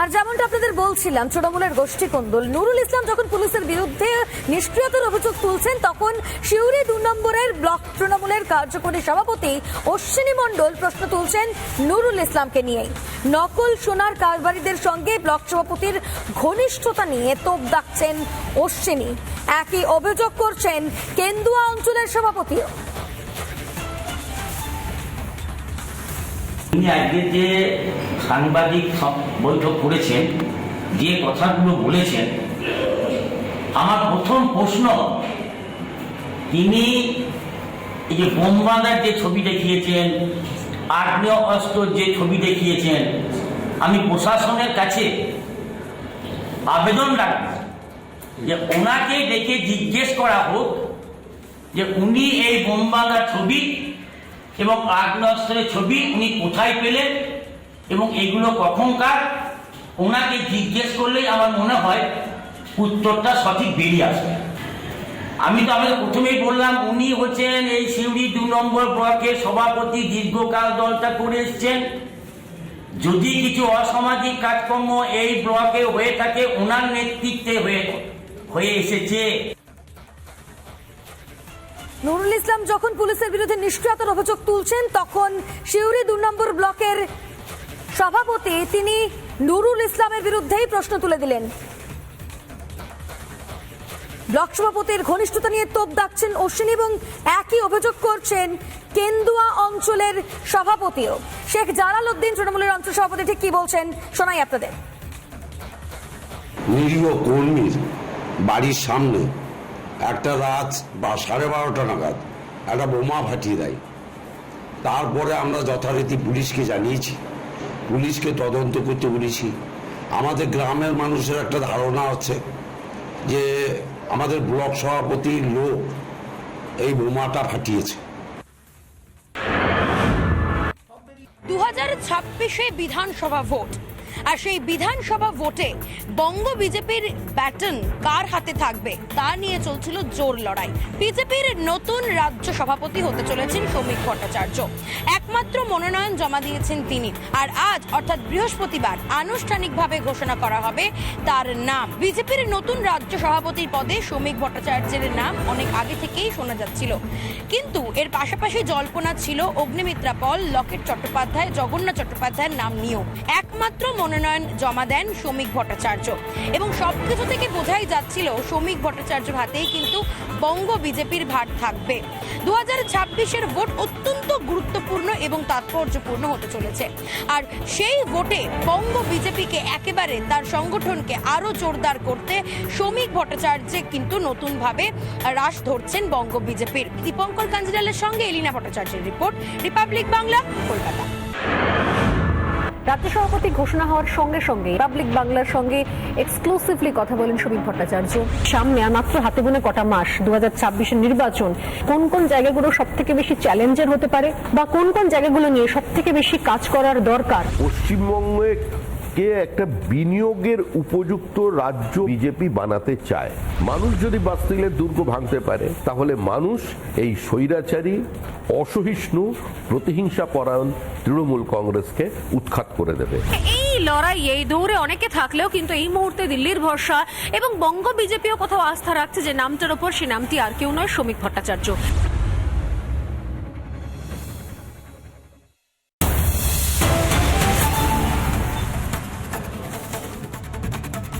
আর যেমনটা আপনাদের বলছিলাম, তৃণমূলের গোষ্ঠী কন্দল। নুরুল ইসলাম যখন পুলিশের বিরুদ্ধে নিষ্ক্রিয়তার অভিযোগ তুলছেন, তখন শিউরি দু নম্বরের ব্লক তৃণমূলের কার্যকরী সভাপতি অশ্বিনী মণ্ডল প্রশ্ন তুলছেন নুরুল ইসলামকে নিয়েই। নকল সোনার কারবারিদের সঙ্গে ব্লক সভাপতির ঘনিষ্ঠতা নিয়ে তোপ ডাকছেন অশ্বিনী। একই অভিযোগ করছেন কেন্দুয়া অঞ্চলের সভাপতিও। তিনি আজকে যে সাংবাদিক সব- বৈঠক করেছেন, যে কথাগুলো বলেছেন, আমার প্রথম প্রশ্ন, তিনি এই যে বোমবাঁধার যে ছবি দেখিয়েছেন আগ্নেয় অস্ত্র যে ছবি দেখিয়েছেন, আমি প্রশাসনের কাছে আবেদন রাখব যে ওনাকে ডেকে জিজ্ঞেস করা হোক যে উনি এই বোমবাঁধার ছবি এবং আগ্নেয়াস্ত্রের ছবি উনি কোথায় পেলেন এবং এগুলো কখনকার, ওনাকে জিজ্ঞেস করলেই আমার মনে হয় উত্তরটা সঠিক বেরিয়ে আসবে। আমি তো আমাদের প্রথমেই বললাম, উনি হচ্ছেন এই সিউড়ি দু নম্বর ব্লকের সভাপতি, দীর্ঘকাল দলটা করে এসছেন। যদি কিছু অসামাজিক কাজকর্ম এই ব্লকে হয়ে থাকে, ওনার নেতৃত্বে হয়ে হয়ে এসেছে। নুরুল ইসলাম, যখন পুলিশের বিরুদ্ধে নিষ্ক্রিয়তার অভিযোগ তুলছেন, তখন শিউরি দু নম্বর ব্লকের সভাপতি তিনি নুরুল ইসলামের বিরুদ্ধেই প্রশ্ন তুলে দিলেন। ব্লক সভাপতির ঘনিষ্ঠতা নিয়ে তোপ ডাকছেন অশ্বিনী এবং একই অভিযোগ করছেন কেন্দুয়া অঞ্চলের সভাপতিও। শেখ জালাল উদ্দিন তৃণমূলের অঞ্চল সভাপতি ঠিক কি বলছেন, শোনাই আপনাদের। নিরীহ কর্মীর বাড়ির সামনে একটা রাত বা সাড়ে বারোটা নাগাদ একটা বোমা ফাটিয়ে দেয়। তারপরে আমরা যথারীতি পুলিশকে জানিয়েছি। পুলিশকে তদন্ত করতে বলেছি। আমাদের গ্রামের মানুষের একটা ধারণা আছে যে আমাদের ব্লক সভাপতির লোক এই বোমাটা ফাটিয়েছে। দু হাজার ছাব্বিশে বিধানসভা ভোট। আর সেই বিধানসভা ভোটে বঙ্গ বিজেপির ব্যাটন কার হাতে থাকবে তা নিয়ে চলছিল জোর লড়াই। বিজেপির নতুন রাজ্য সভাপতি হতে চলেছেন সৌমিক ভট্টাচার্য। একমাত্র মনোনয়ন জমা দিয়েছেন তিনি। আর আজ, অর্থাৎ বৃহস্পতিবার, আনুষ্ঠানিকভাবে ঘোষণা করা হবে তার নাম। বিজেপির নতুন রাজ্য সভাপতির পদে সৌমিক ভট্টাচার্যের নাম অনেক আগে থেকেই শোনা যাচ্ছিল। কিন্তু এর পাশাপাশি জল্পনা ছিল অগ্নিমিত্রা পল, লকেট চট্টোপাধ্যায়, জগন্নাথ চট্টোপাধ্যায়ের নাম নিয়েও। একমাত্র মনোনয়ন জমা দেন শ্রমিক ভট্টাচার্য। এবং সবকিছু থেকে বোঝাই যাচ্ছিল, শ্রমিক ভট্টাচার্যের হাতেই কিন্তু বঙ্গ বিজেপির ভার থাকবে। দু হাজার ছাব্বিশের ভোট অত্যন্ত গুরুত্বপূর্ণ এবং তাৎপর্যপূর্ণ হতে চলেছে। আর সেই ভোটে বঙ্গ বিজেপিকে একেবারে তার সংগঠনকে আরও জোরদার করতে শ্রমিক ভট্টাচার্য কিন্তু নতুনভাবে রাশ ধরছেন বঙ্গ বিজেপির। দীপঙ্কর কাঞ্জিলালের সঙ্গে এলিনা ভট্টাচার্যের রিপোর্ট, রিপাবলিক বাংলা, কলকাতা। রাজ্য সভাপতি ঘোষণা হওয়ার সঙ্গে সঙ্গে পাবলিক বাংলার সঙ্গে এক্সক্লুসিভলি কথা বলেন সমীর ভট্টাচার্য। সামনে আর মাত্র হাতে বোনে কটা মাস দু হাজার নির্বাচন। কোন কোন জায়গাগুলো সব থেকে বেশি চ্যালেঞ্জের হতে পারে? বা কোন কোন জায়গাগুলো নিয়ে সব থেকে বেশি কাজ করার দরকার? পশ্চিমবঙ্গে কে একটা বিনিয়োগের উপযুক্ত রাজ্য বিজেপি বানাতে চায়? মানুষ যদি বাস্তিলের দুর্গ ভাঙতে পারে, তাহলে মানুষ এই স্বৈরাচারী, অসহিষ্ণু প্রতিহিংসা পরায়ণ তৃণমূল কংগ্রেসকে উৎখাত করে দেবে। এই লড়াই, এই দৌড়ে অনেকে থাকলেও কিন্তু এই মুহূর্তে দিল্লির ভরসা এবং বঙ্গ বিজেপিও কোথাও আস্থা রাখছে যে নামটার ওপর সে নামটি আর কেউ নয়, শ্রমিক ভট্টাচার্য।